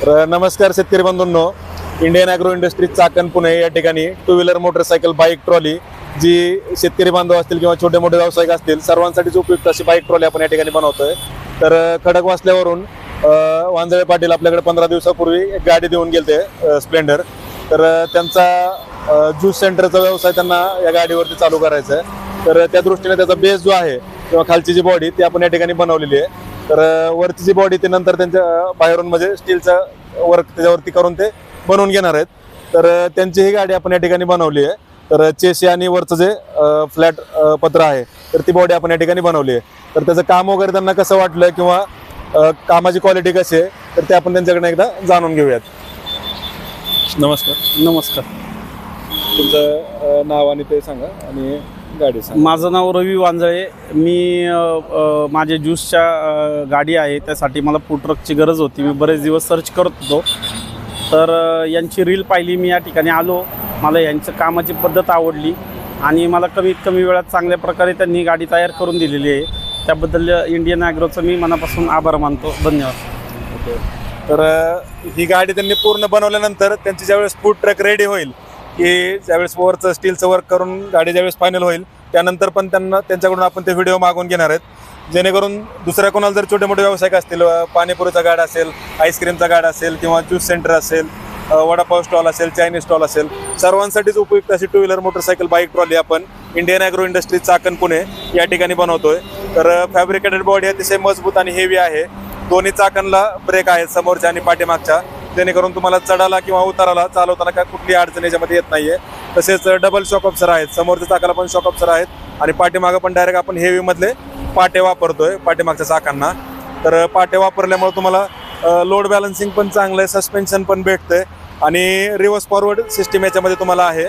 तर नमस्कार शेतकरी बंधूंनो. Indian Agro Industries Chakan Pune या ठिकाणी two wheeler motorcycle bike trolley जी शेतकरी बांधव असतील किंवा छोटे मोठे व्यावसायिक असतील सर्वांसाठीच उपयुक्त अशी बाईक ट्रॉली आपण या ठिकाणी बनवतोय. तर खडक वाचल्यावरून वांजळे पाटील आपल्याकडे पंधरा दिवसापूर्वी एक गाडी देऊन गेलते स्प्लेंडर तर त्यांचा ज्यूस सेंटरचा व्यवसाय त्यांना या गाडीवरती चालू करायचा आहे तर त्या दृष्टीने त्याचा बेस जो आहे किंवा खालची जी बॉडी ती आपण या ठिकाणी बनवलेली आहे. तर जी बॉडी ते नंतर त्यांच्या बाहेरून म्हणजे स्टीलचं वर्क त्याच्यावरती करून ते बनवून घेणार आहेत. तर त्यांची ही गाडी आपण या ठिकाणी बनवली आहे. तर चेसी आणि वरचं जे फ्लॅट पत्र आहे तर ती बॉडी आपण या ठिकाणी बनवली आहे. तर त्याचं काम वगैरे त्यांना कसं वाटलं किंवा कामाची क्वालिटी कशी आहे तर ते आपण त्यांच्याकडनं एकदा जाणून घेऊयात. नमस्कार. नमस्कार. तुमचं नाव आणि ते सांगा. आणि गाडी सांगा. माझं नाव रवी वांजळे. मी अ, अ, माझ्या ज्यूसच्या अ, गाडी आहे त्यासाठी मला फूड ट्रकची गरज होती. मी बरेच दिवस सर्च करत होतो. तर अ, यांची रील पाहिली मी या ठिकाणी आलो. मला यांचं कामाची पद्धत आवडली. आणि मला कमीत कमी वेळात चांगल्या प्रकारे त्यांनी गाडी तयार करून दिलेली आहे. त्याबद्दल इंडियन ॲग्रोचं मी मनापासून आभार मानतो. धन्यवाद. तर अ, ही गाडी त्यांनी पूर्ण बनवल्यानंतर त्यांची ज्यावेळेस फूड ट्रक रेडी होईल की ज्यावेळेस वरचं स्टीलचं वर्क करून गाडी ज्यावेळेस फायनल होईल त्यानंतर पण त्यांना त्यांच्याकडून आपण ते व्हिडिओ मागवून घेणार आहेत. जेणेकरून दुसऱ्या कोणाला जर छोटे मोठे व्यावसायिक असतील पाणीपुरीचा गाडा असेल आईस्क्रीमचा गाडा असेल किंवा ज्यूस सेंटर असेल वडापाव स्टॉल असेल चायनीज स्टॉल असेल सर्वांसाठीच उपयुक्त अशी two wheeler motorcycle bike trolley आपण Indian Agro Industries Chakan Pune या ठिकाणी बनवतोय. तर फॅब्रिकेटेड बॉडी अतिशय मजबूत आणि हेवी आहे. दोन्ही चाकणला ब्रेक आहेत समोरच्या आणि पाठीमागच्या. जेणेकरून तुम्हाला चढाला किंवा उताराला चालवताना काय कुठली अडचण याच्यामध्ये येत नाहीये. तसेच डबल शॉक ऑप्सर आहेत. समोरच्या चाकाला पण शॉक ऑप्सर आहेत. आणि पाठीमागं पण डायरेक्ट आपण हेवी मधले पाटे वापरतोय पाठीमागच्या चाकांना. तर पाटे वापरल्यामुळे तुम्हाला लोड बॅलन्सिंग पण चांगलं आहे सस्पेन्शन पण भेटतंय. आणि रिव्हर्स फॉरवर्ड सिस्टीम याच्यामध्ये तुम्हाला आहे.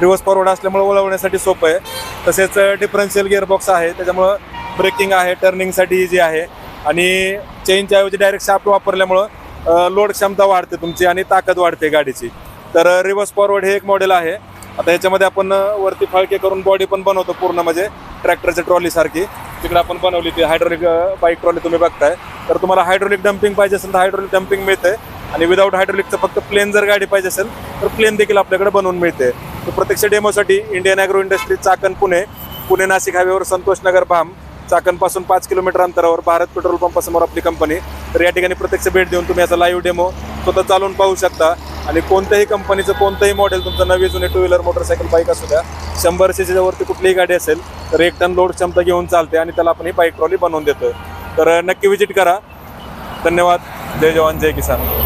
रिव्हर्स फॉरवर्ड असल्यामुळे वळवण्यासाठी सोपं आहे तसेच डिफरन्शियल गिअरबॉक्स आहे. त्याच्यामुळं ब्रेकिंग आहे टर्निंगसाठी इझी आहे. आणि चेनच्या ऐवजी डायरेक्ट शाफ्ट वापरल्यामुळं लोड क्षमता वाढते तुमची आणि ताकद वाढते गाडीची. तर रिव्हर्स फॉरवर्ड हे एक मॉडेल आहे. आता याच्यामध्ये आपण वरती फाळके करून बॉडी पण बनवतो पूर्ण म्हणजे ट्रॅक्टरच्या ट्रॉलीसारखी तिकडे आपण बनवली ती हायड्रोलिक बाईक ट्रॉली तुम्ही बघताय. तर तुम्हाला हायड्रोलिक डम्पिंग पाहिजे असेल तर हायड्रोलिक डम्पिंग मिळते. आणि विदाऊट हायड्रोलिकचं फक्त प्लेन जर गाडी पाहिजे असेल तर प्लेन देखील आपल्याकडे बनवून मिळते. तर प्रत्यक्ष डेमोसाठी Indian Agro Industry Chakan Pune. Pune Nashik हायवेवर संतोष नगर भाम. चाकणपासून पाच किलोमीटर अंतरावर भारत पेट्रोल पंपासमोर आपली कंपनी तर या ठिकाणी प्रत्यक्ष भेट देऊन तुम्ही याचा लाईव्ह डेमो स्वतः चालवून पाहू शकता. आणि कोणत्याही कंपनीचं कोणतंही मॉडेल तुमचं नवी जुने टू व्हीलर मोटरसायकल बाईक असू द्या शंभर सीसीच्या वरती कुठलीही गाडी असेल तर एक टन लोड क्षमता घेऊन चालते आणि त्याला आपण ही बाईक ट्रॉली बनवून देतो तर नक्की विजिट करा. धन्यवाद. जय जवान जय किसान.